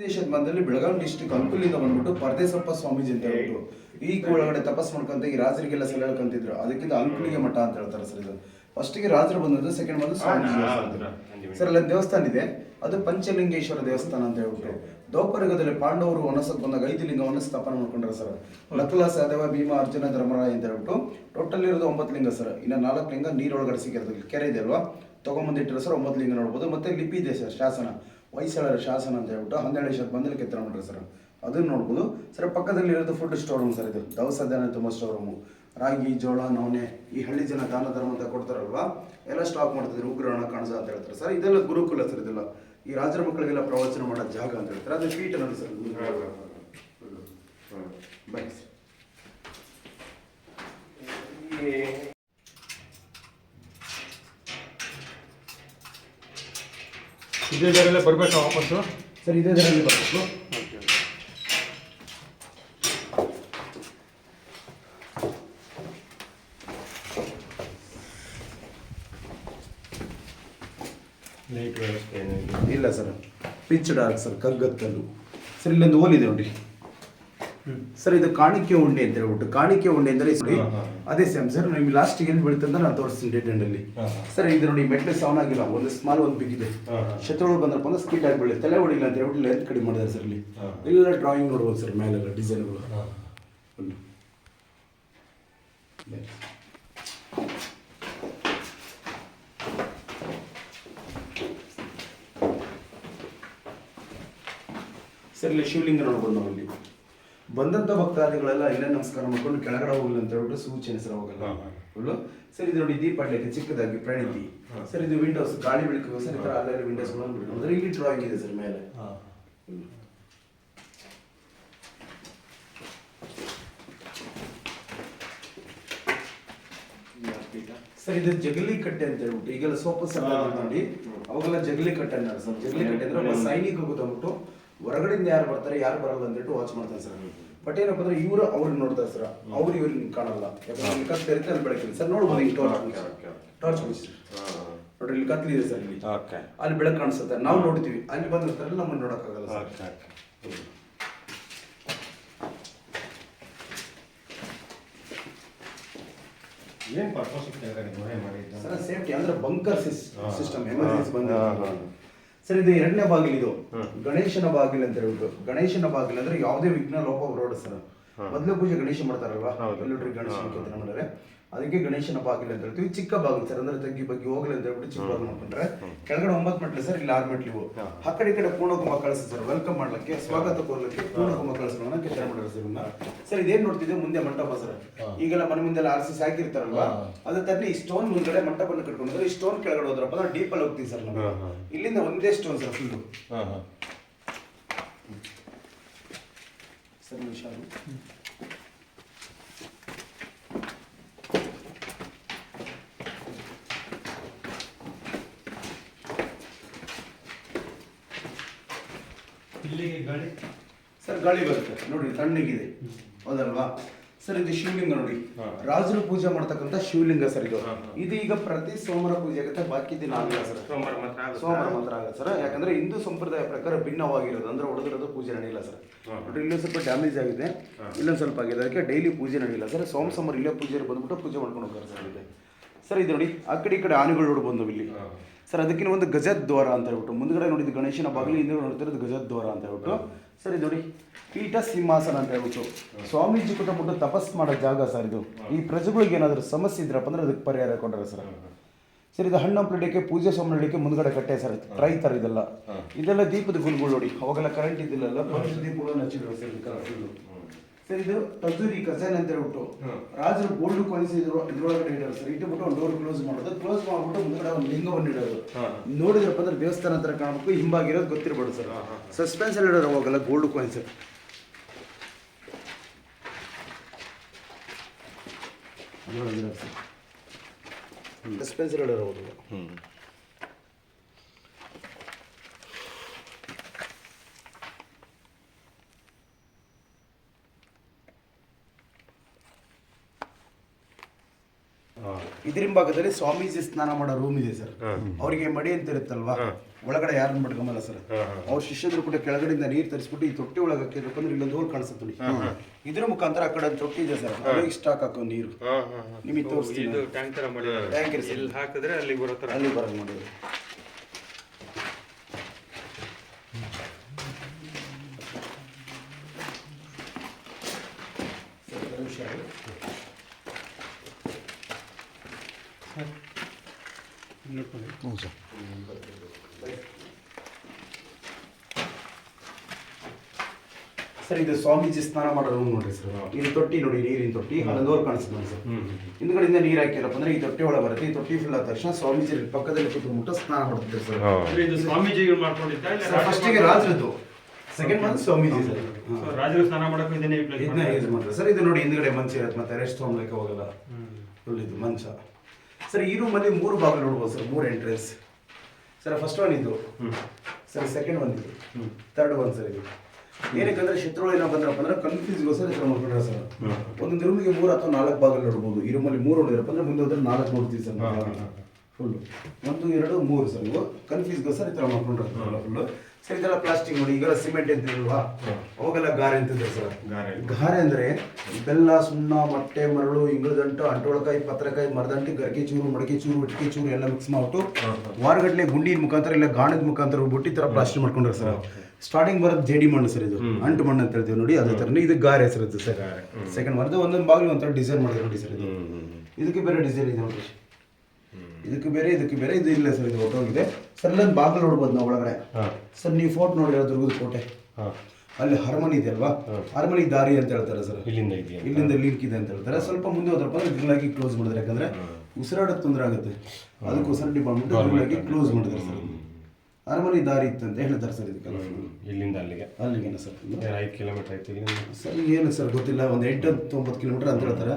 ದೇಶದ ಮಧ್ಯದಲ್ಲಿ ಬೆಳಗಾವಿ ಡಿಸ್ಟಿಕ್ ಅಂಕುಲಿಂದ ಬಂದ್ಬಿಟ್ಟು ಪರದೇಸಪ್ಪ ಸ್ವಾಮೀಜಿ ಅಂತ ಹೇಳ್ಬಿಟ್ಟು ಈ ಒಳಗಡೆ ತಪಸ್ ಮಾಡ್ಕೊಂತ ಈ ರಾಜರಿಗೆಲ್ಲ ಸಲ ಕಂತಿದ್ರು ಅದಕ್ಕಿಂತ ಅಂಕುಲಿಗೆ ಮಠ ಅಂತ ಹೇಳ್ತಾರೆ ಸರ್ ಇದು. ಫಸ್ಟಿಗೆ ರಾಜರು ಬಂದದ್ದು ಸೆಕೆಂಡ್ ಬಂದು ಸ್ವಾಮೀಜಿ ಸರ್ ಅಲ್ಲಿ ದೇವಸ್ಥಾನ ಇದೆ. ಅದು ಪಂಚಲಿಂಗೇಶ್ವರ ದೇವಸ್ಥಾನ ಅಂತ ಹೇಳ್ಬಿಟ್ಟು. ದ್ರೌಪದಯುಗದಲ್ಲಿ ಪಾಂಡವರು ವನಸಕ್ಕೆ ಬಂದಾಗ ಐದು ಲಿಂಗವನ್ನು ಸ್ಥಾಪನೆ ಮಾಡ್ಕೊಂಡ್ರೆ ಸರ್. ಲಕ್ಲ ಸಹದೇವ ಭೀಮ ಅರ್ಜುನ ಧರ್ಮರಾಯ ಅಂತ ಹೇಳ್ಬಿಟ್ಟು ಟೋಟಲ್ ಇರೋದು ಒಂಬತ್ತು ಲಿಂಗ ಸರ್. ಇನ್ನು ನಾಲ್ಕು ಲಿಂಗ ನೀರೊಳಗಡೆ ಸಿಕ್ಕಿರೋದು. ಕೆರೆ ಇದೆ ಅಲ್ವಾ? ತಗೊಂಬಂದಿಟ್ಟಿರೋ ಸರ್ ಒಂಬತ್ತು ಲಿಂಗ ನೋಡ್ಬೋದು. ಮತ್ತೆ ಲಿಪಿ ಇದೆ ಸರ್ ಶಾಸನ. ಹೊಯ್ಸಳರ ಶಾಸನ ಅಂತ ಹೇಳ್ಬಿಟ್ಟು ಹನ್ನೆರಡು ಶತಮಾನದಲ್ಲಿ ಕೆತ್ತನೆ ಮಾಡ್ರಿ ಸರ್. ಅದನ್ನು ನೋಡ್ಬೋದು. ಸರ್, ಪಕ್ಕದಲ್ಲಿ ಇರೋದು ಫುಡ್ ಸ್ಟೋರ್ ರೂಮ್ ಸರ್ ಇದು. ದವಸ ಧಾನ್ಯ ತುಂಬ ಸ್ಟೋರ್ ರೂಮು ರಾಗಿ, ಜೋಳ, ನವಣೆ, ಈ ಹಳ್ಳಿ ಜನ ದಾನ ಧರ್ಮ ಅಂತ ಕೊಡ್ತಾರಲ್ವಾ? ಎಲ್ಲ ಸ್ಟಾಕ್ ಮಾಡ್ತಿದ್ರು ಉಗ್ರಹಣ ಕಣಜ ಅಂತ ಹೇಳ್ತಾರೆ ಸರ್. ಇದೆಲ್ಲ ಗುರುಕುಲ ಸರ್ ಇದೆಲ್ಲ. ಈ ರಾಜರ ಮಕ್ಕಳಿಗೆಲ್ಲ ಪ್ರವಚನ ಮಾಡೋ ಜಾಗ ಅಂತ ಹೇಳ್ತಾರೆ. ಅದು ಪೀಠ ನೋಡಿ ಸರ್. ಬನ್ನಿ ಸರ್. ಇದೇ ದರಲ್ಲೇ ಬರಬೇಕಾ ವಾಪಸ್ಸು? ಸರ್ ಇದೇ ಇದರಲ್ಲಿ ಬರಬೇಕು. ಲೈಟ್ ವ್ಯವಸ್ಥೆ ಏನಿಲ್ಲ. ಇಲ್ಲ ಸರ್. ಪಿಚ್ ಡಾರ್ಕ್ ಸರ್ ಕಗ್ಗದ ಕಲ್ಲು ಸರ್ ಇಲ್ಲೊಂದು ಓಲ್ ಇದೆ ನೋಡಿ ಸರ್ ಇದು ಕಾಣಿಕೆ ಉಂಡೆ ಅಂತ ಹೇಳ್ಬಿಟ್ಟು ಕಾಣಿಕೆ ಉಂಡೆ ಅಂದ್ರೆ. ಅದೇ ಸೇಮ್ ಸರ್ ನಿಮ್ಗೆ ಲಾಸ್ಟ್ ಏನ್ ಬೀಳುತ್ತೆ ಅಂತ ನಾನು ತೋರಿಸ್ತೀನಿ ಹಾ, ಹಾ. ಸರ್ ಇದು ನೋಡಿ ಮೆಟ್ಲೆ ಸೌನ್ ಆಗಿಲ್ಲ ಒಂದು ಸ್ಮಾಲ್ ಒಂದು ಬಿಗ್ ಇದೆ. ಶತ್ರುಗಳು ಬಂದ್ರಪ್ಪ ಅಂದ್ರೆ ಸ್ಕಿಟ್ ಆಗಿ ಬೀಳುತ್ತೆ. ತಲೆ ಹೊಡಿಲ್ಲ ಅಂತ ಹೇಳ್ಬಿಟ್ಟು ಲೆಂತ್ ಕಡಿಮೆ ಮಾಡಿದಾರೆ ಸರ್ ಇಲ್ಲಿ. ಎಲ್ಲ ಡ್ರಾಯಿಂಗ್ ನೋಡ್ಬೋದು ಸರ್ ಮೇಲೆಲ್ಲ ಡಿಸೈನ್ಗಳು ಸರ್ ಇಲ್ಲಿ ಶಿವಲಿಂಗ ನೋಡ್ಬೋದು ನಾವು ಬಂದಂತ ಭಕ್ತಾದಿಗಳೆಲ್ಲ ಇಲ್ಲೇ ನಮಸ್ಕಾರ ಮಾಡ್ಕೊಂಡು ಕೆಳಗಡೆ ಹೋಗಲ್ಲ ಅಂತ ಹೇಳ್ಬಿಟ್ಟು ಸೂಚನೆ ಸರ್ ಹಾ. ಸರ್ ಇದು ನೋಡಿ ದೀಪ ಅಡ್ಲಿಕ್ಕೆ ಚಿಕ್ಕದಾಗಿ ಪ್ರಣತಿ. ಸರ್ ಇದು ವಿಂಡೋಸ್ ಗಾಳಿ ಬೆಳಕು ಸರ್ ಈ ಥರ ಅಲ್ಲೆಲ್ಲ ವಿಂಡೋಸ್ ಅಂದ್ರೆ ಇಲ್ಲಿ ಡ್ರಾಯಿಂಗ್ ಇದೆ ಸರ್ ಮೇಲೆ. ಸರ್ ಇದು ಜಗಲಿ ಕಟ್ಟೆ ಅಂತ ಹೇಳ್ಬಿಟ್ಟು ಈಗೆಲ್ಲ ಸೋಪ ಸರ್ ಹಾ. ನೋಡಿ. ಅವಾಗೆಲ್ಲ ಜಗಲಿ ಕಟ್ಟೆ ಅಂತ ಸರ್ ಜಗಲಿ ಕಟ್ಟೆ ಅಂದ್ರೆ ಸೈನಿಕ ಗೊತ್ತಂದ್ಬಿಟ್ಟು ಹೊರಗಡೆಯಿಂದ ಯಾರು ಬರ್ತಾರೆ ಯಾರು ಬರಲ್ಲ ಅಂದ್ಬಿಟ್ಟು ವಾಚ್ ಮಾಡ್ತಾರೆ ಸರ್ ಬಟ್ ಏನಪ್ಪ ಅಂದ್ರೆ ಇವರು ಅವ್ರಿಗೆ ನೋಡ್ತಾ ಸರ್ ಅವ್ರು ಇವ್ರಿಗೆ ಕಾಣಲ್ಲ. ಯಾಕಂದ್ರೆ ಇಲ್ಲಿ ಕತ್ಲೆ ಇರುತ್ತೆ ಅಲ್ಲಿ ಬೆಳಕಿಲ್ಲ ಸರ್ ನೋಡ್ಬೋದು ಇಲ್ಲಿ ಟಾರ್ಚ್. ಟಾರ್ಚ್ ನೋಡ್ರಿ ಇಲ್ಲಿ ಕತ್ಲಿದೆ ಸರ್ ಇಲ್ಲಿ. ಓಕೆ ಅಲ್ಲಿ ಬೆಳಕು ಕಾಣಿಸುತ್ತೆ. ನಾವು ನೋಡ್ತೀವಿ. ಅಲ್ಲಿ ಬಂದಿರ್ತಾರೆ ನಮ್ಮನ್ನು ನೋಡೋಕ್ಕಾಗಲ್ಲ ಸರ್. ಓಕೆ ಓಕೆ ಏನು ಪರ್ಪಸ್ ಮಾಡಿದ್ದು? ಸರ್ ಸೇಫ್ಟಿ ಅಂದ್ರೆ ಬಂಕರ್. ಸಿಸ್ಟಮ್ ಎಮರ್ಜೆನ್ಸಿ ಬಂದ. ಸರ್ ಇದು ಎರಡನೇ ಬಾಗಿಲು ಇದು ಗಣೇಶನ ಬಾಗಿಲು ಅಂತ ಹೇಳ್ಬಿಟ್ಟು ಗಣೇಶನ ಬಾಗಿಲು ಅಂದ್ರೆ ಯಾವುದೇ ವಿಘ್ನ ಲೋಪ ಬರೋಡ ಸರ್. ಮೊದಲು ಪೂಜೆ ಗಣೇಶ ಮಾಡ್ತಾರಲ್ವಾ. ಎಲ್ಲರೂ ಮಾಡ್ತಾರೆ ಹಾ. ಅದಕ್ಕೆ ಗಣೇಶನ ಬಾಗಿಲು ಅಂತ ಹೇಳ್ತೀವಿ. ಚಿಕ್ಕ ಬಾಗಿಲು ಸರ್. ಅಂದ್ರೆ ತಗ್ಗಿ ಬಗ್ಗೆ ಹೋಗ್ಲಿ ಅಂತ ಹೇಳ್ಬಿಟ್ಟು ಚಿಕ್ಕ ಬಾಗಿಲು ಮಾಡ್ಕೊಂಡ್ರೆ. ಕೆಳಗಡೆ ಒಂಬತ್ತು ಮೆಟ್ಲು ಸರ್ ಇಲ್ಲಿ ಆರು ಮೆಟ್ಲು. ಆ ಕಡೆ ಈ ಕಡೆ ಪೂರ್ಣಕುಮ ಕಳಿಸ್ ಸರ್. ವೆಲ್ಕಮ್ ಮಾಡ್ಲಿಕ್ಕೆ ಸ್ವಾಗತ ಕೋರ್ಲಿಕ್ಕೆ ಪೂರ್ಣಕುಮ ಕಳಿಸ್ಗಳನ್ನ ಕೆತ್ತನೆ ಮಾಡಿರೋ ಸರ್ ಸರ್ ಇದೇನ್ ನೋಡ್ತಿದ್ದೆ? ಮುಂದೆ ಮಂಟಪ ಸರ್. ಈಗೆಲ್ಲ ಮನೆ ಮುಂದೆಲ್ಲ ಆರಿಸಿ ಸಾಕಿರ್ತಾರಲ್ವಾ. ಅದೇ ತರ ಈ ಸ್ಟೋನ್ ಮುಂದ್ಗಡೆ ಮಂಟಪನ ಕಟ್ಕೊಂಡ್ರೆ ಈ ಸ್ಟೋನ್ ಕೆಳಗಡೆ ಹೋದ್ರಪ್ಪ ನಾವು ಡೀಪ್ ಅಲ್ಲಿ ಹೋಗ್ತೀವಿ ಸರ್ ನಾವು. ಇಲ್ಲಿಂದ ಒಂದೇ ಸ್ಟೋನ್ ಸರ್ ಫುಲ್ ಸರ್ ಹುಷಾರು ಗಾಡಿ ಸರ್ ಗಾಳಿ ಬರುತ್ತೆ. ನೋಡಿ ತಣ್ಣಗಿದೆ. ಹೌದಲ್ವಾ? ಸರ್ ಇದು ಶಿವಲಿಂಗ ನೋಡಿ. ರಾಜರು ಪೂಜೆ ಮಾಡ್ತಕ್ಕಂಥ ಶಿವಲಿಂಗ ಸರ್ ಇದು. ಇದು ಈಗ ಪ್ರತಿ ಸೋಮವಾರ ಪೂಜೆ ಆಗುತ್ತೆ ಬಾಕಿ ದಿನ ಆಗಲ್ಲ ಸರ್. ಸೋಮವಾರ ಮಾತ್ರ? ಸೋಮವಾರ ಮಾತ್ರ ಆಗಲ್ಲ ಸರ್. ಯಾಕಂದ್ರೆ ಹಿಂದೂ ಸಂಪ್ರದಾಯ ಪ್ರಕಾರ ಭಿನ್ನವಾಗಿರೋದು. ಅಂದ್ರೆ ಹೊಡೆದಿರೋದು ಪೂಜೆ ನಡೆಯಿಲ್ಲ ಸರ್. ನೋಡಿ ನೋಡ್ರಿ ಇಲ್ಲೂ ಸ್ವಲ್ಪ ಡ್ಯಾಮೇಜ್ ಆಗಿದೆ. ಇಲ್ಲೊಂದು ಸ್ವಲ್ಪ ಆಗಿದೆ. ಅದಕ್ಕೆ ಡೈಲಿ ಪೂಜೆ ನಡೆಯಿಲ್ಲ ಸರ್. ಸೋಮ ಸೋಮವಾರ ಇಲ್ಲೇ ಪೂಜೆ ಬಂದ್ಬಿಟ್ಟು ಪೂಜೆ ಮಾಡ್ಕೊಂಡು ಹೋಗ್ತಾರೆ ಸರ್ ಇದೆ ಸರ್ ಇದು ನೋಡಿ ಆ ಕಡೆ ಈ ಕಡೆ ಆನೆಗಳು ನೋಡ್ಬೋದು ಇಲ್ಲಿ. ಸರ್ ಅದಕ್ಕಿಂತ ಒಂದು ಗಜದ್ ದ್ವಾರ ಅಂತ ಹೇಳ್ಬಿಟ್ಟು, ಮುಂದ್ಗಡೆ ನೋಡಿದ್ದು ಗಣೇಶನ ಬಾಗಿಲು, ಹಿಂದೆ ನೋಡ್ತಿರೋದು ಗಜದ್ವಾರ ದ್ವಾರ ಅಂತ ಹೇಳ್ಬಿಟ್ಟು. ಸರ್, ಇದು ನೋಡಿ ಪೀಠ ಸಿಂಹಾಸನ ಅಂತ ಹೇಳ್ಬಿಟ್ಟು. ಸ್ವಾಮೀಜಿ ಕುಟುಂಬ ತಪಸ್ ಮಾಡೋ ಜಾಗ ಸರ್ ಇದು. ಈ ಪ್ರಜೆಗಳಿಗೆ ಏನಾದರೂ ಸಮಸ್ಯೆ ಇದ್ರಪ್ಪ ಅಂದ್ರೆ ಅದಕ್ಕೆ ಪರಿಹಾರ ಕೊಂಡ್ರೆ ಸರ್. ಸರ್, ಇದು ಹಣ್ಣು ಹಂಪಲಿಡಕ್ಕೆ ಪೂಜೆ ಸ್ವಾಮಿ ಇಡಕ್ಕೆ ಮುಂದ್ಗಡೆ ಕಟ್ಟೆ ಸರ್ ಥರ ಇದೆಲ್ಲ. ಇದೆಲ್ಲ ದೀಪದ ಗುಲ್ಗಳು ನೋಡಿ, ಅವಾಗೆಲ್ಲ ಕರೆಂಟ್ ಇದ್ದಿಲ್ಲ ಪಂಚ ದೀಪಗಳನ್ನು ಹಚ್ಚಿದ್ರು ಸರ್. ಸರ್ ಇದು ಟಜೂರಿ ಕಸನ್ ಅಂತ ಹೇಳ್ಬಿಟ್ಟು. ರಾಜರು ಗೋಲ್ಡ್ ಕಾಯಿನ್ಸ್ ಇದ್ರ ಇದ್ರೊಳಗಡೆ ಇಡೋರು ಸರ್. ಇಟ್ಟುಬಿಟ್ಟು ಒಂದು ಡೋರ್ ಕ್ಲೋಸ್ ಮಾಡೋದು. ಕ್ಲೋಸ್ ಮಾಡ್ಬಿಟ್ಟು ಮುಂದ್ಗಡೆ ಒಂದು ಲಿಂಗವನ್ನು ಇಡೋದು. ನೋಡಿದ್ರಪ್ಪ ಅಂದ್ರೆ ದೇವಸ್ಥಾನ ಹತ್ರ ಕಾಣಬೇಕು ಹಿಂಬಾಗಿರೋದು ಗೊತ್ತಿರ್ಬೋದು ಸರ್. ಸಸ್ಪೆನ್ಸ್ ಅಲ್ಲಿ ಇಡೋರು ಅವಾಗೆಲ್ಲ ಗೋಲ್ಡ್ ಕಾಯಿನ್ಸ್ ಸಸ್ಪೆನ್ಸ್ ಇಡೋರು ಅವಾಗ. ಹ್ಞೂ ಓಕೆ ಇದ್ರ ಹಿಂಭಾಗದಲ್ಲಿ ಸ್ವಾಮೀಜಿ ಸ್ನಾನ ಮಾಡೋ ರೂಮ್ ಇದೆ ಸರ್. ಅವರಿಗೆ ಮಡಿ ಅಂತ ಇರುತ್ತಲ್ವಾ? ಒಳಗಡೆ ಯಾರನ್ನ ಮಡ್ಕೊಂಬಲ್ಲ ಸರ್? ಅವ್ರ ಶಿಷ್ಯದ್ರು ಕೂಡ ಕೆಳಗಡೆಯಿಂದ ನೀರು ತರಿಸ್ಬಿಟ್ಟು ಈ ತೊಟ್ಟಿ ಒಳಗೆ ಹಾಕಿದ್ರಪ್ಪ ಅಂದ್ರೆ ಇಲ್ಲೊಂದು ಹೋಲ್ ಕಾಣಿಸುತ್ತೆ ನೋಡಿ. ಇದ್ರ ಮುಖಾಂತರ ಆ ಕಡೆ ಒಂದು ತೊಟ್ಟಿ ಇದೆ ಸರ್. ಅಲ್ಲಿಗೆ ಸ್ಟಾಕ್ ಹಾಕೋ ನೀರು. ನಿಮಗೆ ತೋರಿಸ್ತೀನಿ. ಇದು ಟ್ಯಾಂಕ್ ತರ ಮಾಡಿ ಟ್ಯಾಂಕ್ ಇಲ್ಲಿ ಹಾಕಿದ್ರೆ ಅಲ್ಲಿ ಬರೋ ತರ. ಅಲ್ಲಿ ಬರೋದು ನೋಡಿ. ಸರ್ ಇದು ಸ್ವಾಮೀಜಿ ಸ್ನಾನ ಮಾಡೋ ರೂಮ್ ನೋಡ್ರಿ ಸರ್ ಇದು ತೊಟ್ಟಿ ನೋಡಿ ನೀರಿನ ತೊಟ್ಟಿ ಅಲ್ಲೊಂದೋರ್ ಕಾಣಿಸ್ತದೆ ನೋಡಿ ಸರ್. ಹಿಂದ್ಗಡೆಯಿಂದ ನೀರು ಹಾಕಿರಪ್ಪ ಅಂದ್ರೆ ಈ ತೊಟ್ಟಿ ಒಳಗೆ ಬರುತ್ತೆ. ಈ ತೊಟ್ಟಿ ಫುಲ್ ಆದ ತಕ್ಷಣ ಸ್ವಾಮೀಜಿ ಪಕ್ಕದಲ್ಲಿ ಕುತ್ಕೊಂಡ್ಬಿಟ್ಟು ಸ್ನಾನ ಮಾಡ್ತಿದ್ದಾರೆ ಸರ್. ಇದು ಸ್ವಾಮೀಜಿಗಳು ಮಾಡ್ಕೊಂಡಿದ್ದ ಇಲ್ಲ ಸರ್ ಫಸ್ಟಿಗೆ ರಾಜರದ್ದು ಸೆಕೆಂಡ್ ಮಂತ್ ಸ್ವಾಮೀಜಿ ಸರ್. ರಾಜರು ಸ್ನಾನ ಮಾಡಕ್ಕೆ ಇದನ್ನೇ ಯೂಸ್ ಮಾಡ್ತಾರೆ. ಸರ್ ಇದು ನೋಡಿ ಹಿಂದ್ಗಡೆ ಮಂಚ ಇರುತ್ತೆ ಮತ್ತೆ ರೆಸ್ಟ್ ಹೋಗ್ಲಿಕ್ಕೆ ಹೋಗಲ್ಲ. ಫುಲ್ ಇದು ಮಂಚ. ಸರ್ ಈ ರೂಮಲ್ಲಿ ಮೂರು ಬಾಗಿಲು ನೋಡ್ಬೋದು ಸರ್ ಮೂರು ಎಂಟ್ರೆನ್ಸ್ ಸರ್ ಫಸ್ಟ್ ಒನ್ ಇದು. ಸರ್ ಸೆಕೆಂಡ್ ಒನ್ ಇದು. ಥರ್ಡ್ ಒನ್ ಸರ್ ಇದು. ಏನಕ್ಕಂದ್ರೆ ಶತ್ರುಗಳು ಏನೋ ಬಂದ್ರಪ್ಪ ಅಂದ್ರೆ ಕನ್ಫ್ಯೂಸ್ಗೋಸ್ಕರ ಥರ ಮಾಡ್ಕೊಂಡ್ರೆ ಸರ್ ಒಂದು ರೂಮಿಗೆ ಮೂರು ಅಥವಾ ನಾಲ್ಕು ಬಾಗಿಲು ನೋಡ್ಬೋದು. ಈ ರೂಮಲ್ಲಿ ಮೂರು ನೋಡಿದ್ರಪ್ಪ ಅಂದ್ರೆ ಮುಂದೆ ಹೋದ್ರೆ ನಾಲ್ಕು ನೋಡ್ತೀವಿ ಸರ್ ಫುಲ್ ಒಂದು ಎರಡು ಮೂರು ಸರ್ ಇವು ಕನ್ಫ್ಯೂಸ್ಗೋಸ್ಕರ ಈ ಥರ ಮಾಡ್ಕೊಂಡಿರ್ತಾರಲ್ಲ ಫುಲ್ಲು ಸರ್ ಇದೆಲ್ಲ ಪ್ಲಾಸ್ಟಿಕ್ ನೋಡಿ ಈಗೆಲ್ಲ ಸಿಮೆಂಟ್ ಅಂತಿಲ್ವಾ ಅವಾಗೆಲ್ಲ ಗಾರೆ ಅಂತಿದ್ರು ಸರ್? ಗಾರೆ. ಗಾರೆ ಅಂದ್ರೆ ಬೆಲ್ಲ ಸುಣ್ಣ ಮೊಟ್ಟೆ ಮರಳು ಇಂಗ್ಳದಂಟು ಅಂಟೋಳಕಾಯಿ ಪತ್ರಕಾಯಿ ಮರದಂಟು ಗರ್ಗೆ ಚೂರು ಮಡಕೆ ಚೂರು ಮಟ್ಟಿಗೆ ಚೂರು ಎಲ್ಲ ಮಿಕ್ಸ್ ಮಾಡ್ಬಿಟ್ಟು ವಾರಗಟ್ಟಲೆ ಗುಂಡಿನ ಮುಖಾಂತರ ಇಲ್ಲ ಗಾಣದ ಮುಖಾಂತರ ಬುಟ್ಟಿ ಥರ ಪ್ಲಾಸ್ಟಿಕ್ ಮಾಡ್ಕೊಂಡ್ರೆ ಸರ್ ಸ್ಟಾರ್ಟಿಂಗ್ ಬರೋದು ಜೇಡಿ ಮಣ್ಣು ಸರ್ ಇದು. ಅಂಟು ಮಣ್ಣು ಅಂತ ಹೇಳ್ತೀವಿ ನೋಡಿ ಅದೇ ಥರನೇ ಇದು ಗಾರೆ ಸರ್ ಇದು ಸರ್. ಸೆಕೆಂಡ್ ಬರೋದು ಒಂದೊಂದು ಬಾಗಿಲು ಒಂಥರ ಡಿಸೈನ್ ಮಾಡಿದ್ರೆ ನೋಡಿ ಸರ್ ಇದು. ಇದಕ್ಕೆ ಬೇರೆ ಡಿಸೈನ್ ಇದೆ ನೋಡಿ ಇದಕ್ಕೆ ಬೇರೆ ಇದಕ್ಕೆ ಬೇರೆ ಇದು ಇಲ್ಲ ಸರ್ ಇದು ಹೊರಟೋಗಿದೆ ಸರ್ ಇಲ್ಲೊಂದು ಬಾಗಿಲು ನೋಡ್ಬೋದು ನಾವು ಒಳಗಡೆ. ಸರ್ ನೀವು ಫೋಟೋ ನೋಡಿರೋ ದುರ್ಗದ ಕೋಟೆ ಅಲ್ಲಿ ಹರಮನಿ ಇದೆ ಅಲ್ವಾ? ಹರಮನಿ ದಾರಿ ಅಂತ ಹೇಳ್ತಾರೆ ಸರ್. ಇಲ್ಲಿಂದ ಇದೆಯಾ? ಇಲ್ಲಿಂದ ಲಿಂಕ್ ಇದೆ ಅಂತ ಹೇಳ್ತಾರೆ. ಸ್ವಲ್ಪ ಮುಂದೆ ಹೋದ್ರಪ್ಪ ಅಂದ್ರೆ ಗ್ರಿಲ್ ಆಗಿ ಕ್ಲೋಸ್ ಮಾಡಿದ್ರೆ ಯಾಕಂದ್ರೆ ಉಸಿರಾಡೋಕೆ ತೊಂದರೆ ಆಗುತ್ತೆ. ಅದಕ್ಕೋಸ್ಕರ ಡಿಪಾರ್ಟ್ಮೆಂಟ್ ಗ್ರಿಲ್ ಆಗಿ ಕ್ಲೋಸ್ ಮಾಡಿದ್ದಾರೆ ಸರ್. ಅರಮನೆ ದಾರಿ ಇತ್ತು ಅಂತ ಹೇಳ್ತಾರೆ ಸರ್ ಇದಕ್ಕೆಲ್ಲ ಇಲ್ಲಿಂದ ಅಲ್ಲಿಗೆ. ಅಲ್ಲಿಗೆ ಸರ್? ಐದು ಕಿಲೋಮೀಟರ್ ಆಯ್ತು ಸರ್ ಏನು ಸರ್ ಗೊತ್ತಿಲ್ಲ. ಒಂದು ಎಂಟು ಹತ್ತು ಒಂಬತ್ತು ಕಿಲೋಮೀಟರ್ ಅಂತ ಹೇಳ್ತಾರೆ.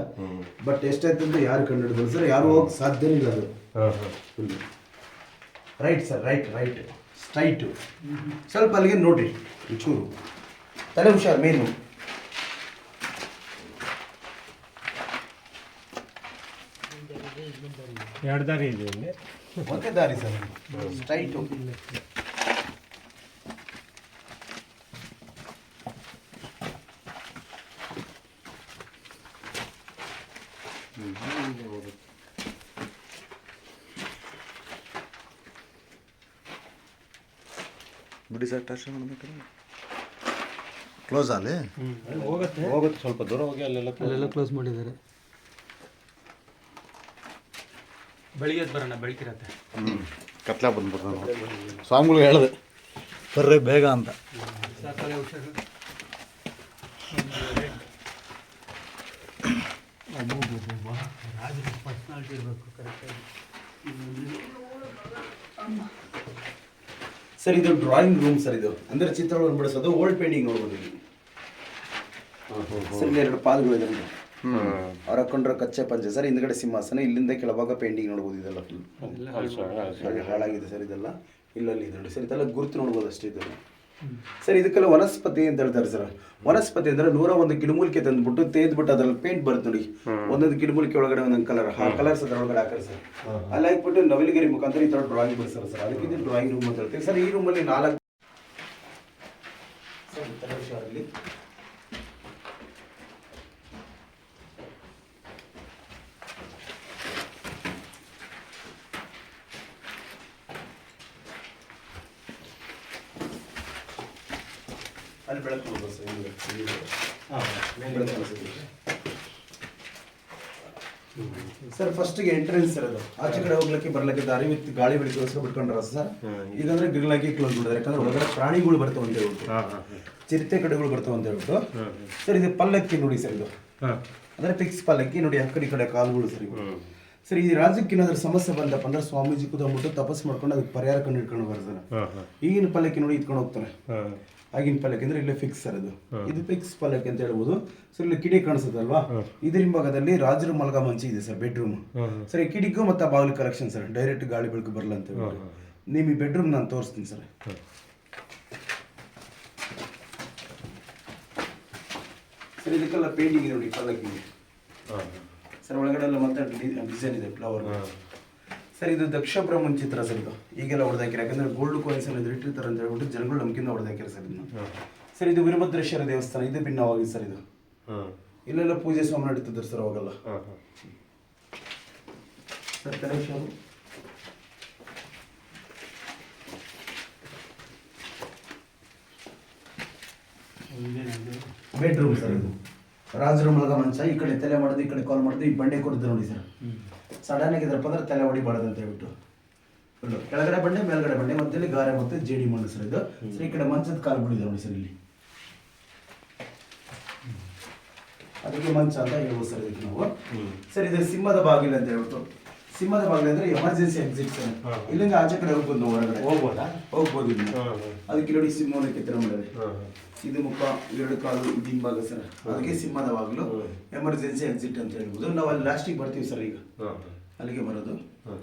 ಬಟ್ ಎಷ್ಟಾಯ್ತು ಅಂತ ಯಾರು ಕಂಡು ಹಿಡಿದ್ರು ಸರ್. ಯಾರು ಹೋಗಕ್ಕೆ ಸಾಧ್ಯನೇ ಇಲ್ಲ ಅದು. Right sir right right straight ಸ್ವಲ್ಪ ಅಲ್ಲಿಗೆ ನೋಡಿ ಒಂಚೂರು. ತಲೆ ಹುಷಾರ್ ಮೇನು ಎರಡು ದಾರಿ ಇದೆ ಒಂದೇ ದಾರಿ ಸರ್ ಸ್ಟ್ರೈಟು ಬಿಡಿ ಸರ್ ಟಚ್ ಮಾಡ್ಬೇಕಾದ್ರೆ ಕ್ಲೋಸ್ ಅಲ್ಲಿ? ಹೋಗುತ್ತೆ. ಹೋಗುತ್ತೆ ಸ್ವಲ್ಪ ದೂರ ಹೋಗಿ ಅಲ್ಲೆಲ್ಲ ಅಲ್ಲೆಲ್ಲ ಕ್ಲೋಸ್ ಮಾಡಿದ್ದಾರೆ. ಬೆಳಿಗ್ಗೆ ಬರೋಣ ಬೆಳಕಿರತ್ತೆ ಹ್ಞೂ ಕತ್ಲೆ ನಾನು ಸ್ವಾಮಿಗಳು ಹೇಳಿದೆ ಬರ್ರಿ ಬೇಗ ಅಂತ. ರಾಜರ ಪರ್ಸ್ನಾಲಿಟಿ ಇರಬೇಕು ಕರೆಕ್ಟಾಗಿ ಸರ್ ಇದು ಡ್ರಾಯಿಂಗ್ ರೂಮ್ ಸರ್ ಇದು. ಅಂದ್ರೆ ಚಿತ್ರಗಳನ್ನು ಬಿಡಿಸೋದು ಓಲ್ಡ್ ಪೇಂಟಿಂಗ್ ನೋಡ್ಬೋದು ಇಲ್ಲಿ. ಸರ್ ಇಲ್ಲಿ ಎರಡು ಪಾದಗಳು ಇದೆ. ಅವ್ರು ಹಾಕೊಂಡ್ರೆ ಕಚ್ಚೆ ಪಂಚೆ. ಸರ್ ಹಿಂದ್ಗಡೆ ಸಿಂಹಾಸನ ಇಲ್ಲಿಂದ ಕೆಳಭಾಗ ಪೇಂಟಿಂಗ್ ನೋಡ್ಬೋದು ಇದೆಲ್ಲ ಫುಲ್ ಹಾಳಾಗಿದೆ ಸರ್ ಇದೆಲ್ಲ. ಇಲ್ಲಲ್ಲಿ ನೋಡಿ ಸರ್ ಇದೆಲ್ಲ ಗುರುತು ನೋಡ್ಬೋದು ಅಷ್ಟೇ ಇದು ಸರ್ ಇದಕ್ಕೆಲ್ಲ ವನಸ್ಪತಿ ಅಂತ ಹೇಳ್ತಾರೆ ಸರ್. ವನಸ್ಪತಿ ಅಂದ್ರೆ ನೂರ ಒಂದು ಗಿಡಮೂಲಿಕೆ ತಂದ್ಬಿಟ್ಟು ತೇದ್ಬಿಟ್ಟು ಅದ್ರಲ್ಲಿ ಪೇಂಟ್ ಬರುತ್ತೆ ನೋಡಿ. ಒಂದೊಂದು ಗಿಡಮೂಲಿಕೆ ಒಳಗಡೆ ಒಂದೊಂದು ಕಲರ್ ಆ ಕಲರ್ಸ್ ಅದ್ರ ಒಳಗಡೆ ಹಾಕ್ತಾರೆ ಸರ್. ಅಲ್ಲಿ ಹಾಕ್ಬಿಟ್ಟು ನವಿಲಗಿರಿ ಮುಖಾಂತರ ಈ ತರ ಡ್ರಾಯಿಂಗ್ ಬಿಡಿಸ್ತಾರೆ ಸರ್. ಅದಕ್ಕೆ ಇದು ಡ್ರಾಯಿಂಗ್ ರೂಮ್ ಅಂತ ಹೇಳ್ತೀವಿ. ಸರ್ ಈ ರೂಮಲ್ಲಿ ನಾಲ್ಕು ಸರ್ ಅಲ್ಲಿ ಬೆಳಕು ಸರ್ ಹಿಂದೆ. ಗೆ ಬೆಳಕು ಸರ್ ಫಸ್ಟಿಗೆ ಎಂಟ್ರೆನ್ಸ್ ಸರ್ ಅದು. ಆಚೆ ಕಡೆ ಹೋಗ್ಲಿಕ್ಕೆ ಬರ್ಲಿಕ್ಕೆ ದಾರಿ ವಿತ್ ಗಾಳಿ ಬೆಳಕಿಗೋಸ್ಕರ ಬಿಟ್ಕೊಂಡ್ರ ಸರ್? ಈಗಂದ್ರೆ ಗಿರ್ಲಾಗಿ ಆಗಿ ಕ್ಲೋಸ್ ಮಾಡಿದ್ರೆ ಯಾಕಂದ್ರೆ ಒಳಗಡೆ ಪ್ರಾಣಿಗಳು ಬರ್ತಾವ ಅಂತ ಹೇಳ್ಬಿಟ್ಟು. ಚಿರತೆ ಕಡೆಗಳು ಬರ್ತಾವ ಅಂತ ಹೇಳ್ಬಿಟ್ಟು. ಸರ್ ಇದು ಪಲ್ಲಕ್ಕಿ ನೋಡಿ ಸರ್ ಇದು. ಅಂದ್ರೆ ಫಿಕ್ಸ್ ಪಲ್ಲಕ್ಕಿ ನೋಡಿ ಆ ಕಡೆ ಈ ಕಡೆ ಕಾಲುಗಳು ಸರ್ ಇವು. ಸರ್ ಈ ರಾಜ್ಯಕ್ಕೆ ಏನಾದ್ರು ಸಮಸ್ಯೆ ಬಂದಪ್ಪ ಅಂದ್ರೆ ಸ್ವಾಮೀಜಿ ಕುದ್ಬಿಟ್ಟು ತಪಸ್ ಮಾಡ್ಕೊಂಡು ಅದಕ್ಕೆ ಪರಿಹಾರ ಕಂಡು ಹಿಡ್ಕೊಂಡು ಬರ್ತಾರೆ ಈಗಿನ ಪಲ್ಲಕ್ಕಿ ನೋಡಿ ಇಟ್ಕೊಂಡು ಹೋಗ್ತಾರೆ. ಆಗಿನ ಪಲ್ಲಕ್ಕಿ ಅಂದ್ರೆ ಇಲ್ಲೇ ಫಿಕ್ಸ್ ಸರ್ ಅದು. ಇದು ಫಿಕ್ಸ್ ಪಲ್ಲಕ್ಕಿ ಅಂತ ಹೇಳ್ಬೋದು. ಸರ್ ಇಲ್ಲಿ ಕಿಡಿ ಕಾಣಿಸುತ್ತಲ್ವಾ? ಇದ್ರ ಹಿಂಭಾಗದಲ್ಲಿ ರಾಜರ ಮಲಗ ಮಂಚಿ ಇದೆ ಸರ್ ಬೆಡ್ರೂಮ್ ಸರ್ ಈ ಕಿಡಿಗೂ ಮತ್ತೆ ಬಾಗಿಲು ಕಲೆಕ್ಷನ್ ಸರ್ ಡೈರೆಕ್ಟ್ ಗಾಳಿ ಬೆಳಕು ಬರಲ್ಲ ಅಂತ ಹೇಳಿ ನಿಮ್ ಈ ಬೆಡ್ರೂಮ್ ನಾನು ತೋರಿಸ್ತೀನಿ ಸರ್. ಸರ್ ಇದಕ್ಕೆಲ್ಲ ಪೇಂಟಿಂಗ್ ನೋಡಿ ಪಲ್ಲಕ್ಕಿ ಸರ್ ಒಳಗಡೆ ಎಲ್ಲ ಮತ್ತೆ ಡಿಸೈನ್ ಇದೆ ಫ್ಲವರ್ ಸರ್ ಇದು ದಕ್ಷ ಬ್ರಹ್ಮನ್ ಚಿತ್ರ ಸರ್ ಇದು. ಈಗೆಲ್ಲ ಹೊಡೆದಾಕಿರ ಯಾಕಂದ್ರೆ ಗೋಲ್ಡ್ ಕಾಯಿನ್ಸ್ ಎಲ್ಲ ಇಟ್ಟಿರ್ತಾರೆ ಅಂತ ಹೇಳ್ಬಿಟ್ಟು ಜನಗಳು ನಂಬಿಕೆಯಿಂದ ಹೊಡೆದಾಕಿರ ಸರ್ ಇದನ್ನ. ಸರ್ ಇದು ವೀರಭದ್ರೇಶ್ವರ ದೇವಸ್ಥಾನ ಇದು ಭಿನ್ನವಾಗಿದೆ ಸರ್ ಇದು. ಹಾಂ. ಇಲ್ಲೆಲ್ಲ ಪೂಜೆ ಸ್ವಾಮಿ ನಡೀತಿದ್ರು ಸರ್ ಅವಾಗೆಲ್ಲ. ಹಾಂ ಹಾಂ. ಸರ್ ಕಲೇಶ್ ಬೆಡ್ರೂಮ್ ಸರ್ ಇದು. ರಾಜರ ಮಲಗ ಮಂಚ ಈ ಕಡೆ ತಲೆ ಮಾಡೋದು ಈ ಕಡೆ ಕಾಲ್ ಮಾಡೋದು ಈ ಬಂಡೆ ಕೊಡ್ದು ನೋಡಿ ಸರ್. ಸಡನ್ ಆಗಿದ್ರಪ್ಪ ಅಂದ್ರೆ ತಲೆ ಹೊಡಿಬಾರ್ದು ಅಂತ ಹೇಳ್ಬಿಟ್ಟು. ಕೆಳಗಡೆ ಬಂಡೆ ಮೇಲ್ಗಡೆ ಬಂಡೆ ಮಧ್ಯದಲ್ಲಿ ಗಾರೆ ಮತ್ತೆ ಜೇಡಿ ಮಣ್ಣು ಸರ್ ಇದು. ಸರ್ ಈ ಕಡೆ ಮಂಚದ ಕಾಲು ಬಿಡಿದೆ ನೋಡಿ ಸರ್ ಇಲ್ಲಿ. ಅದಕ್ಕೆ ಮಂಚ ಅಂತ ಹೇಳ್ಬೋದು ಸರ್ ಇದಕ್ಕೆ ನಾವು. ಸರ್ ಇದು ಸಿಂಹದ ಬಾಗಿಲು ಅಂತ ಹೇಳ್ಬಿಟ್ಟು. ಸಿಂಹದ ಬಾಗಿಲು ಅಂದ್ರೆ ಎಮರ್ಜೆನ್ಸಿ ಎಕ್ಸಿಟ್ ಸರ್. ಇಲ್ಲಿಂದ ಆಚೆ ಕಡೆ ಹೋಗ್ಬೋದು ನಾವು ಹೊರಗಡೆ. ಹೋಗ್ಬೋದಾ? ಹೋಗ್ಬೋದು ಇಲ್ಲಿ. ಅದಕ್ಕೆ ನೋಡಿ ಸಿಂಹವನ್ನು ಕೆತ್ತನೆ ಮಾಡಿದೆ ಇದು ಮುಖ ಎರಡು ಕಾಲು ಹಿಂಭಾಗ ಸರ್. ಅದಕ್ಕೆ ಸಿಂಹದ ಬಾಗಿಲು ಎಮರ್ಜೆನ್ಸಿ ಎಕ್ಸಿಟ್ ಅಂತ ಹೇಳ್ಬೋದು. ನಾವು ಅಲ್ಲಿ ಲಾಸ್ಟಿಗೆ ಬರ್ತೀವಿ ಸರ್ ಈಗ. ಅಲ್ಲಿಗೆ ಬರೋದು. ಹಾಂ.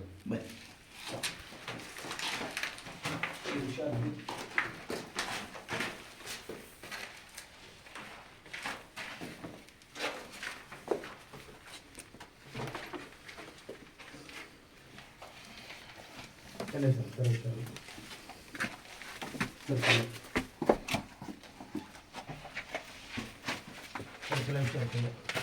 いた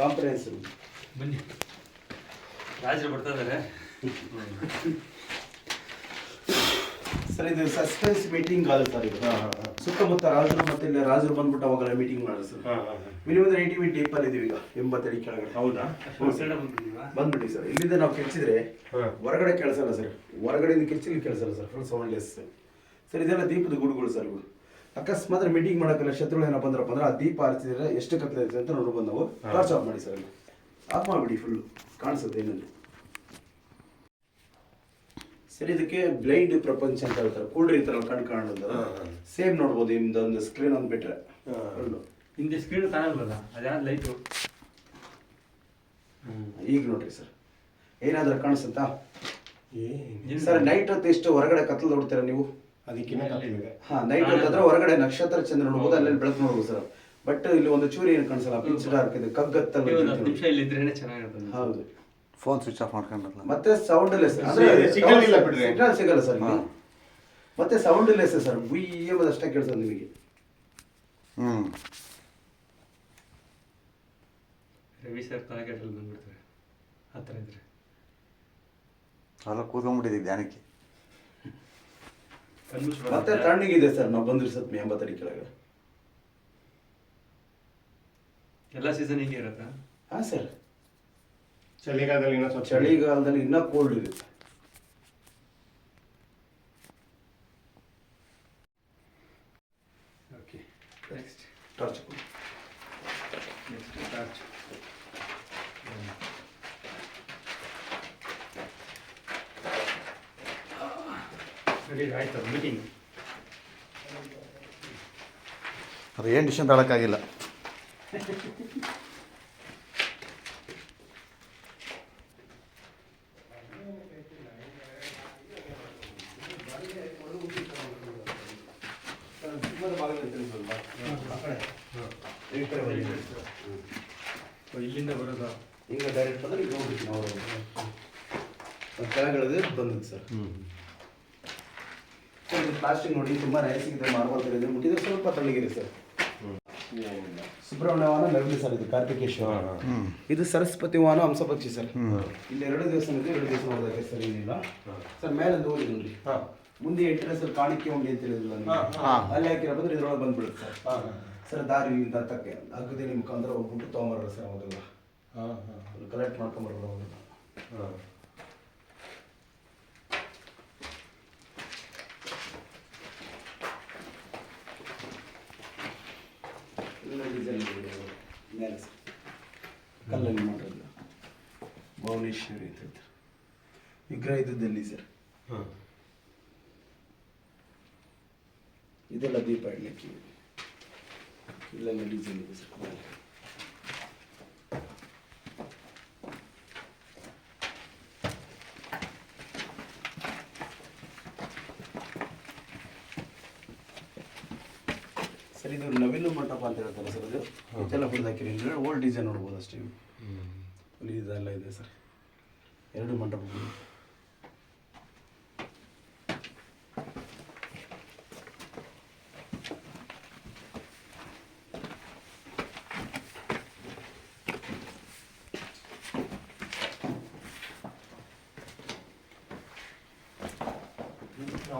ಕಾಂಪ್ರಹೆನ್ಸ್ ಬನ್ನಿ. ರಾಜರು ಬರ್ತಾ ಇದ್ದಾರೆ ಸರ್ ಇದು ಸಸ್ಪೆನ್ಸ್ ಮೀಟಿಂಗ್ ಆದ ಸರ್ ಇದು. ಸುತ್ತಮುತ್ತ ರಾಜರು ಮತ್ತೆ ಇಲ್ಲಿ ರಾಜರು ಬಂದ್ಬಿಟ್ಟು ಅವಾಗೆಲ್ಲ ಮೀಟಿಂಗ್ ಮಾಡೋದು ಸರ್. ಹಾಂ ಹಾಂ ಮಿನಿಮಮ್ ಏಯ್ಟಿ ಮೀಟ್ ಡೀಪ್ ಅಲ್ಲಿ ಇದೀವಿ ಈಗ ಎಂಬತ್ತಡಿ ಕೆಳಗಡೆ. ಹೌದಾ? ಬಂದ್ಬಿಡಿ ಸರ್. ಇಲ್ಲಿಂದ ನಾವು ಕೆಚ್ಚಿದ್ರೆ ಹಾಂ. ಹೊರಗಡೆ ಕೇಳಿಸಲ್ಲ ಸರ್. ಹೊರಗಡೆಯಿಂದ ಕಿರ್ಚಿಲಿ ಕೇಳಿಸಲ್ಲ ಸರ್. ಫುಲ್ ಸೌಂಡ್ಲೆಸ್ ಸರ್ ಇದೆಲ್ಲ ದೀಪದ ಗುಡುಗಳು ಸರ್ ಇವು. ಅಕಸ್ಮಾತ್ ಮೀಟಿಂಗ್ ಮಾಡೋಕ್ಕೆಲ್ಲ ಶತ್ರುಗಳು ಏನಪ್ಪ ಅಂದ್ರಪ್ಪ ಅಂದ್ರೆ ಆ ದೀಪ ಹಚ್ಚಿದ್ರೆ ಎಷ್ಟು ಕತ್ಲೆ ಅಂತ ನೋಡ್ಬೋದು ನಾವು ಟಾರ್ಚ್ ಆಫ್ ಮಾಡಿ ಸರ್ ಅಲ್ಲಿ. ಆಫ್ ಮಾಡಿಬಿಡಿ ಫುಲ್ಲು ಕಾಣಿಸುತ್ತೆ ಏನಲ್ಲಿ ಸರಿ ಇದಕ್ಕೆ ಬ್ಲೈಂಡ್ ಪ್ರಪಂಚ ಅಂತ ಹೇಳ್ತಾರೆ. ಕೂಡ್ರಿ ಈ ಥರ ಕಣ್ ಕಾಣೋದು. ಸೇಮ್ ನೋಡ್ಬೋದು ನಿಮ್ದು ಒಂದು ಸ್ಕ್ರೀನ್ ಒಂದು ಬಿಟ್ರೆ. ಫುಲ್ಲು ಹಿಂದೆ ಸ್ಕ್ರೀನ್ ಕಾಣಲ್ವಲ್ಲ? ಅದ್ಯಾವ್ದು ಲೈಟು ಈಗ ನೋಡ್ರಿ ಸರ್. ಏನಾದರೂ ಕಾಣಿಸುತ್ತಾ? ಸರ್ ನೈಟ್ ಹೊತ್ತು ಎಷ್ಟು ಹೊರಗಡೆ ಕತ್ಲು ನೋಡ್ತೀರಾ ನೀವು? ಅದಕ್ಕಿಂತ ಕತ್ತಿದೆ ಹಾ ನೈಟ್ ಹೊತ್ತಾದ್ರೆ ಹೊರಗಡೆ ನಕ್ಷತ್ರ ಚಂದ್ರ ನೋಡ್ಬೋದು ಅಲ್ಲಿ ಬೆಳಕು ನೋಡ್ಬೋದು ಸರ್ ಬಟ್ ಇಲ್ಲಿ ಒಂದು ಚೂರಿ ಏನು ಕಾಣಿಸಲ್ಲ ಪಿಚ್ ಡಾರ್ಕ್ ಇದೆ ಕಗ್ಗತ್ತಲ್ಲ ನಿಮಿಷ ಇಲ್ಲಿ ಇದ್ರೇನೆ ಚೆನ್ನಾಗಿರ್ತದೆ ಹೌದು. ಫೋನ್ ಸ್ವಿಚ್ ಆಫ್ ಮಾಡ್ಕೊಂಡ್ರಲ್ಲ ಮತ್ತೆ ಸೌಂಡ್ ಲೆಸ್ ಸಿಗ್ನಲ್ ಇಲ್ಲ ಬಿಡ್ರಿ. ಸಿಗ್ನಲ್ ಸಿಗಲ್ಲ ಸರ್. ಮತ್ತೆ ಸೌಂಡ್ ಲೆಸ್ ಸರ್ ಬುಯ್ಯ ಅಷ್ಟೇ ಕೇಳಿಸೋದು ನಿಮಗೆ. ಹ್ಞೂ ರವಿ ಸರ್ ತಲೆಕೆಟ್ಟಲ್ಲಿ ಬಂದ್ಬಿಡ್ತಾರೆ. ಆ ಥರ ಇದ್ರೆ. ಅಲ್ಲ ಕೂತ್ಕೊಂಡ್ಬಿಟ್ಟಿದ್ದೀವಿ ಧ್ಯಾನಕ್ಕೆ. ಮತ್ತೆ ತಣ್ಣಗಿದೆ ಸರ್? ನಾವು ಬಂದಿರಿ ಸತ್ ಎಂಬತ್ತಡಿ ಕೆಳಗೆ. ಎಲ್ಲ ಸೀಸನ್ ಹೀಗೆ ಇರುತ್ತಾ? ಹಾ ಸರ್. ಚಳಿಗಾಲದಲ್ಲಿ ಇನ್ನೂ ಸ್ವಲ್ಪ ಚಳಿಗಾಲದಲ್ಲಿ ಇನ್ನೂ ಕೋಲ್ಡ್ ಇರುತ್ತೆ. Okay next torch next torch ಸರಿ ಆಯ್ತು ಮೀಟಿಂಗ್ ಅದು ಏನು ಡಿಶನ್ ತಗೊಳಕ್ಕಾಗಿಲ್ಲ ಈ ಕಡೆ ಬನ್ನಿ. ಇಲ್ಲಿಂದ ಬರೋದು ಈಗ ಡೈರೆಕ್ಟ್ ಬಂದ್ರೆ ಈಗ ಹೋಗ್ಬಿಟ್ಟು ನಾವು ಕೆಳಗಡೆ ಬಂದಿದ್ದು ಸರ್ ಹ್ಞೂ ಸರ್ ಇದು ಪ್ಲಾಸ್ಟಿಕ್ ನೋಡಿ ತುಂಬಾ ನೈಸ್ ಇದೆ ಮಾರ್ಬಲ್ ಇದೆ ಮುಟ್ಟಿದ್ರೆ ಸ್ವಲ್ಪ ತಣ್ಣಗಿದೆ ಸರ್. ಸುಬ್ರಹ್ಮಣ್ಯ ವಾಹನ ಲವ್ಲಿ ಸರ್ ಇದು ಕಾರ್ತಿಕೇಶ್ವರ ಇದು ಸರಸ್ವತಿ ವಾಹನ ಹಂಸಪಕ್ಷಿ ಸರ್. ಇಲ್ಲಿ ಎರಡು ದಿವಸ ಇದೆ ಎರಡು ದಿವಸ ನೋಡಿದಾಗ ಸರ್ ಏನಿಲ್ಲ ಸರ್ ಮೇಲೆ ಒಂದು ಓದಿ ನೋಡಿ ಹಾಂ. ಮುಂದೆ ಎಂಟ್ರೆ ಸರ್ ಕಾಣಿಕೆ ಉಂಡಿ ಅಂತ ಹೇಳಿದ್ರು ನಿಮ್ಗೆ. ಹಾ. ಅಲ್ಲಿ ಹಾಕಿರೋ ಬಂದ್ರೆ ಇದ್ರೊಳಗೆ ಬಂದ್ಬಿಡುತ್ತೆ ಸರ್. ಹಾಂ ಸರ್ ದಾರಿ ಹತ್ತಕ್ಕೆ ಅಗದಿ ನಿಮ್ಮ ಮುಖಾಂತರ ಹೋಗ್ಬಿಟ್ಟು ತೊಗೊಂಬರೋದು ಸರ್ ಅವಾಗೆಲ್ಲ. ಹಾಂ ಹಾಂ. ಕಲೆಕ್ಟ್ ಮಾಡ್ಕೊಂಬರೋದು ಅವಾಗೆಲ್ಲ. ಡಿಸೈನ್ ಮೇಲೆ ಸರ್ ಕಲ್ಲಲ್ಲಿ ಮಾಡೋದು ಭುವನೇಶ್ವರಿ ಅಂತ ಹೇಳ್ತಾರೆ ವಿಗ್ರಹ ಇದ್ದದಲ್ಲಿ ಸರ್. ಹಾಂ. ಇದೆಲ್ಲ ದೀಪ ಇಡಲಿಕ್ಕೆ. ಇಲ್ಲೆಲ್ಲ ಡಿಸೈನ್ ಇದೆ. ಸರ್ ಇದು ನವಿಲು ಮಂಟಪ ಅಂತ ಹೇಳ್ತಾರೆ ಸರ್ ಇದು ಇದೆಲ್ಲ ಹೊಡೆದಾಕಿರಿ ಓಲ್ಡ್ ಅಷ್ಟೇ ಇವು. ಇಲ್ಲಿ ಇದೆಲ್ಲ ಇದೆ ಸರ್. ಎರಡು ಮಂಟಪಗಳು.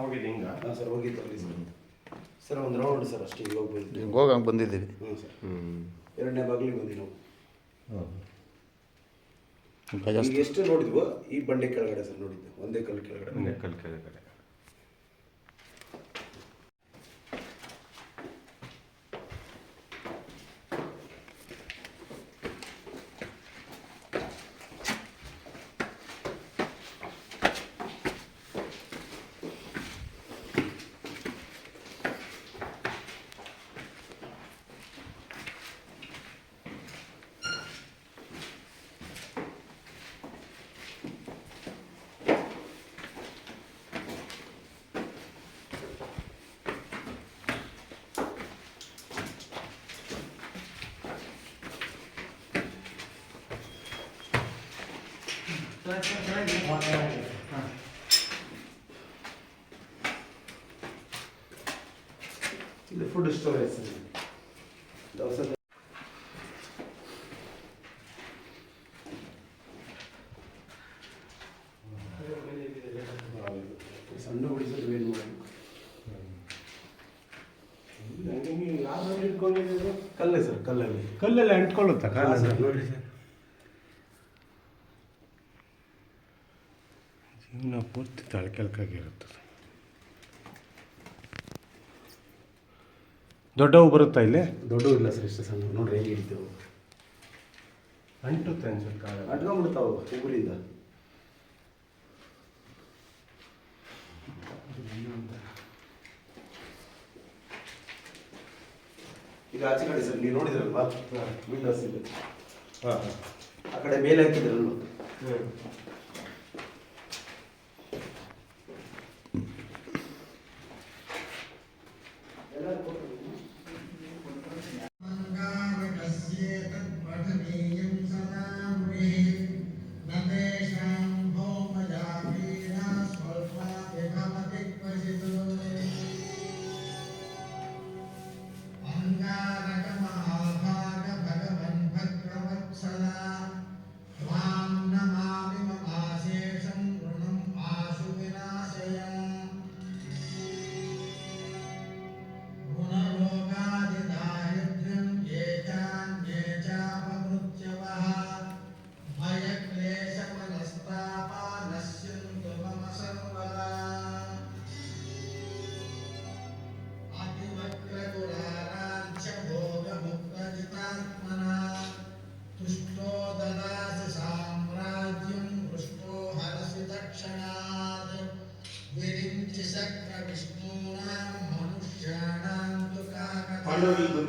ಹೋಗಿದೆ ಹಿಂಗ? ಹಾಂ ಸರ್ ಹೋಗಿತ್ತು ಸರ್. ಸರ್ ಒಂದು ರೌಂಡ್ ಸರ್ ಅಷ್ಟೇ ಹೋಗಿ ಹೋಗಂಗೆ ಬಂದಿದ್ದೀವಿ ಹ್ಞೂ ಸರ್. ಹ್ಞೂ ಎರಡನೇ ಬಾಗಿಲಿಗೆ ಬಂದಿದ್ದೀವಿ ನಾವು. ಎಷ್ಟು ನೋಡಿದ್ವೋ? ಈ ಬಂಡೆ ಕೆಳಗಡೆ ಸರ್ ನೋಡಿದ್ದು. ಒಂದೇ ಕಲ್ಲು ಕೆಳಗಡೆ. ಕಲ್ಲು ಕೆಳಗಡೆ. ಇದು ಫುಡ್ ಸ್ಟೋರೇಜ್ ಸರ್ ದವಸ ಸಣ್ಣ ಬಿಡಿಸೋದು ಏನು ಯಾರು ಇಟ್ಕೊಂಡಿದ್ರು ಕಲ್ಲೇ ಸರ್ ಕಲ್ಲಲ್ಲಿ ಕಲ್ಲಲ್ಲಿ ಅಂಟ್ಕೊಳ್ಳುತ್ತಾ ಕಾಲ ನೋಡಿ ಸರ್ ಕೆಳಕಾಗಿರುತ್ತದೆ ದೊಡ್ಡವು ಬರುತ್ತಾ ಇಲ್ಲೇ? ದೊಡ್ಡವು ಇಲ್ಲ ಸರ್ ಇಷ್ಟು ಸಣ್ಣ ನೋಡ್ರಿ ಹೇಗೆ ಹಿಡಿತೇವೆ ಅಂಟುತ್ತೆ ಅನ್ಸುತ್ತೆ ಕಾಲ ಉಗುರಿಂದ ಈಗ ಆಚೆ ಕಡೆ ಸರ್ ನೀವು ನೋಡಿದ್ರಲ್ವಾ? ವಿಂಡೋಸ್ ಇದೆ. ಹಾಂ ಆ ಕಡೆ ಮೇಲೆ ಹಾಕಿದ್ರಲ್ವಾ? ಹ್ಞೂ Hallelujah.